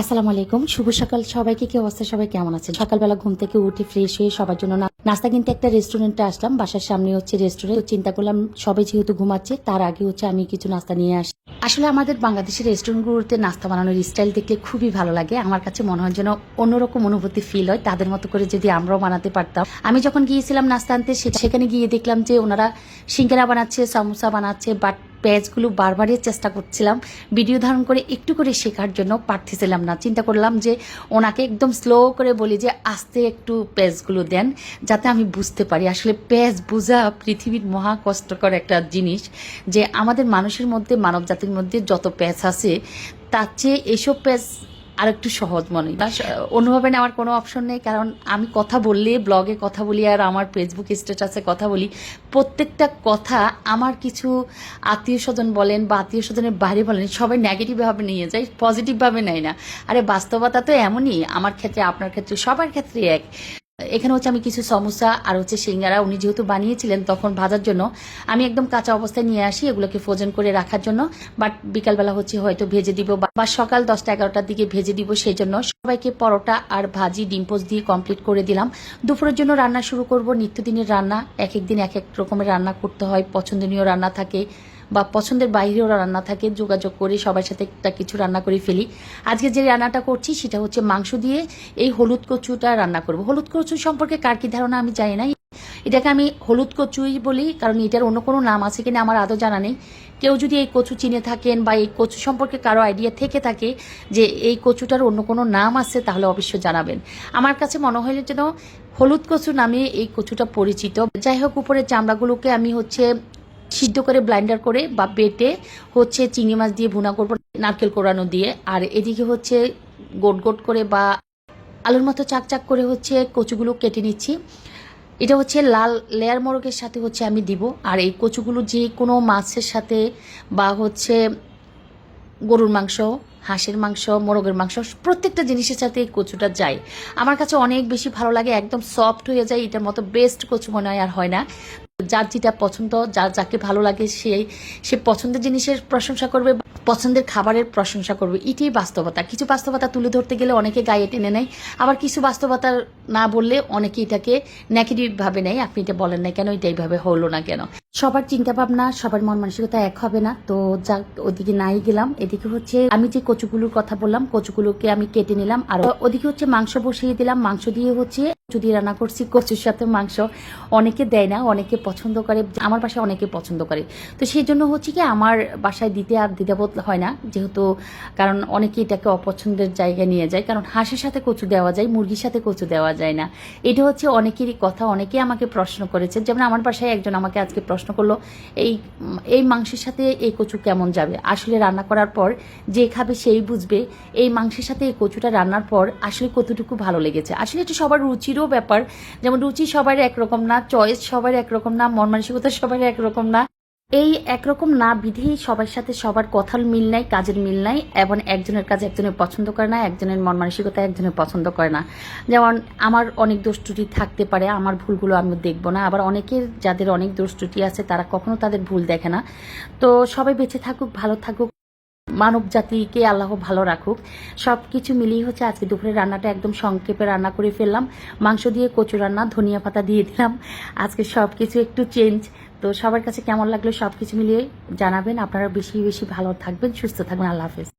আসসালামু আলাইকুম। শুভ সকাল। সবাইকে কি অবস্থা? সবাই কেমন আছেন? সকালবেলা ঘুম থেকে উঠে ফ্রেশ হয়ে সবার জন্য নাস্তা কিনতে একটা রেস্টুরেন্টে আসলাম। বাসার সামনে হচ্ছে রেস্টুরেন্ট চিন্তা করলাম, সবাই যেহেতু ঘুমাচ্ছে, তার আগে হচ্ছে আমি কিছু নাস্তা নিয়ে আসি। আসলে আমাদের বাংলাদেশের রেস্টুরেন্টগুলোতে নাস্তা বানানোর স্টাইল দেখলে খুবই ভালো লাগে। আমার কাছে মনে হয় যেন অন্যরকম অনুভূতি ফিল হয়। তাদের মতো করে যদি আমরাও বানাতে পারতাম। আমি যখন গিয়েছিলাম নাস্তা আনতে সেখানে গিয়ে দেখলাম যে ওনারা সিঙ্গারা বানাচ্ছে, সমোসা বানাচ্ছে বাট পেঁয়াজগুলো বারবারই চেষ্টা করছিলাম, ভিডিও ধারণ করে একটু করে শেখার জন্য পারতেছিলাম না। চিন্তা করলাম যে ওনাকে একদম স্লো করে বলি যে, আস্তে একটু প্যাচগুলো দেন যাতে আমি বুঝতে পারি। আসলে প্যাচ বোঝা পৃথিবীর মহা কষ্টকর একটা জিনিস যে আমাদের মানুষের মধ্যে মানব জাতির মধ্যে যত প্যাচ আছে, তার চেয়ে এসব পেঁয়াজ আর একটু সহজ মনে অনুভবে নেওয়ার কোনো অপশন নেই, কারণ আমি কথা বললে ব্লগে কথা বলি আর আমার ফেসবুক স্ট্যাটাসে কথা বলি, প্রত্যেকটা কথা আমার কিছু আত্মীয় স্বজন বলেন বা আত্মীয় স্বজনের বাইরে বলেন, সবাই নেগেটিভভাবে নিয়ে যায় পজিটিভভাবে নেয় না। আরে বাস্তবতা তো এমনই, আমার ক্ষেত্রে, আপনার ক্ষেত্রে, সবার ক্ষেত্রে এক। এখানে হচ্ছে আমি কিছু সমস্যা আর হচ্ছে সিঙ্গারা উনি যেহেতু বানিয়েছিলেন তখন ভাজার জন্য, আমি একদম কাঁচা অবস্থায় নিয়ে আসি এগুলোকে ফ্রোজেন করে রাখার জন্য। বাট বিকালবেলা হচ্ছে হয়তো ভেজে দিব বা সকাল দশটা এগারোটার দিকে ভেজে দিব সেই জন্য সবাইকে পরোটা আর ভাজি ডিম্পোজ দিয়ে কমপ্লিট করে দিলাম। দুপুরের জন্য রান্না শুরু করব। নিত্যদিনের রান্না এক এক দিন এক এক রকমের রান্না করতে হয়। পছন্দনীয় রান্না থাকে। বা পছন্দের বাইরেও রান্না থাকে, যোগাযোগ করে, সবার সাথে একটা কিছু রান্না করে ফেলি। আজকে যে রান্নাটা করছি সেটা হচ্ছে মাংস দিয়ে এই হলুদ কচুটা রান্না করব। হলুদ কচু সম্পর্কে কার কি ধারণা আমি জানি না। এটাকে আমি হলুদ কচুই বলি, কারণ এটার অন্য কোনো নাম আছে কিনা আমার আদৌ জানা নেই। কেউ যদি এই কচু চিনে থাকেন বা এই কচু সম্পর্কে কারও আইডিয়া থেকে থাকে যে এই কচুটার অন্য কোনো নাম আছে, তাহলে অবশ্যই জানাবেন। আমার কাছে মনে হয় যেন হলুদ কচু নামে এই কচুটা পরিচিত। যাই হোক, উপরের চামড়াগুলোকে আমি হচ্ছে সিদ্ধ করে ব্লাইন্ডার করে বা বেটে হচ্ছে চিংড়ি মাছ দিয়ে ভুনা করব, নারকেল কোরানো দিয়ে। আর এদিকে হচ্ছে গোট গোট করে বা আলুর মতো চাকচাক চাক করে হচ্ছে কচুগুলো কেটে নিচ্ছি। এটা হচ্ছে লাল লেয়ার মোরগের সাথে হচ্ছে আমি দিব। আর এই কচুগুলো যে কোনো মাছের সাথে বা হচ্ছে গরুর মাংস হাঁসের মাংস, মোরগের মাংস, প্রত্যেকটা জিনিসের সাথে এই কচুটা যায়। আমার কাছে অনেক বেশি ভালো লাগে, একদম সফট হয়ে যায়, এটার মতো বেস্ট কচু মনে হয় আর হয় না। যার যেটা পছন্দ, যার যাকে ভালো লাগে, সেই, সে পছন্দের জিনিসের প্রশংসা করবে পছন্দের খাবারের প্রশংসা করবে। এটাই বাস্তবতা। কিছু বাস্তবতা তুলে ধরতে গেলে অনেকে গায়ে টেনে নেয়। আবার কিছু বাস্তবতা না বললে অনেকে এটাকে নেগেটিভ ভাবে নেয়। আপনি এটা বলেন না কেন? এটা এইভাবে হলো না কেন? সবার চিন্তা ভাবনা সবার মন মানসিকতা এক হবে না। তো যাক, ওদিকে নাই গেলাম। এদিকে হচ্ছে আমি যে কচুগুলোর কথা বললাম, কচুগুলোকে আমি কেটে নিলাম। আর ওদিকে হচ্ছে মাংস বসিয়ে দিলাম। মাংস দিয়ে হচ্ছে দিয়ে রান্না করছি কচুর সাথে মাংস, অনেকে দেয় না, অনেকে পছন্দ করে, আমার বাসায় অনেকে পছন্দ করে। তো সেই জন্য হচ্ছে কি, আমার বাসায় দিতে আর দ্বিধাবোধ হয় না, যেহেতু কারণ অনেকে এটাকে অপছন্দের জায়গায় নিয়ে যায়, কারণ হাঁসের সাথে কচু দেওয়া যায়, মুরগির সাথে কচু দেওয়া যায় না। এটা হচ্ছে অনেকেরই কথা অনেকে আমাকে প্রশ্ন করেছে। যেমন আমার বাসায় একজন আমাকে আজকে প্রশ্ন করল, এই এই মাংসের সাথে এই কচু কেমন যাবে? আসলে রান্না করার পর যে খাবে সেই বুঝবে, এই মাংসের সাথে এই কচুটা রান্নার পর আসলে কতটুকু ভালো লেগেছে? আসলে এটা সবার রুচিরও ব্যাপার। যেমন রুচি সবার একরকম না, চয়েস সবার একরকম না, মন মানসিকতা সবার একরকম না। এই একরকম না বিধেই সবার সাথে সবার কথার মিল নাই, কাজের মিল নাই, এবং একজনের কাজ একজনের পছন্দ করে না, একজনের মন মানসিকতা একজনের পছন্দ করে না। যেমন আমার অনেক দোষ ত্রুটি থাকতে পারে, আমার ভুলগুলো আমি দেখব না। আবার অনেকের যাদের অনেক দোষ ত্রুটি আছে, তারা কখনো তাদের ভুল দেখে না। তো সবাই বেঁচে থাকুক, ভালো থাকুক। মানব জাতিকে আল্লাহ ভালো রাখুক। সব কিছু মিলিয়ে হচ্ছে আজকে দুপুরে রান্নাটা একদম সংক্ষেপে রান্না করে ফেললাম। মাংস দিয়ে কচু রান্না, ধনিয়া পাতা দিয়ে দিলাম। আজকে সব কিছু একটু চেঞ্জ তো সবার কাছে কেমন লাগল সব কিছু মিলিয়ে জানাবেন। আপনারা বেশি বেশি ভালো থাকবেন, সুস্থ থাকবেন। আল্লাহ হাফেজ।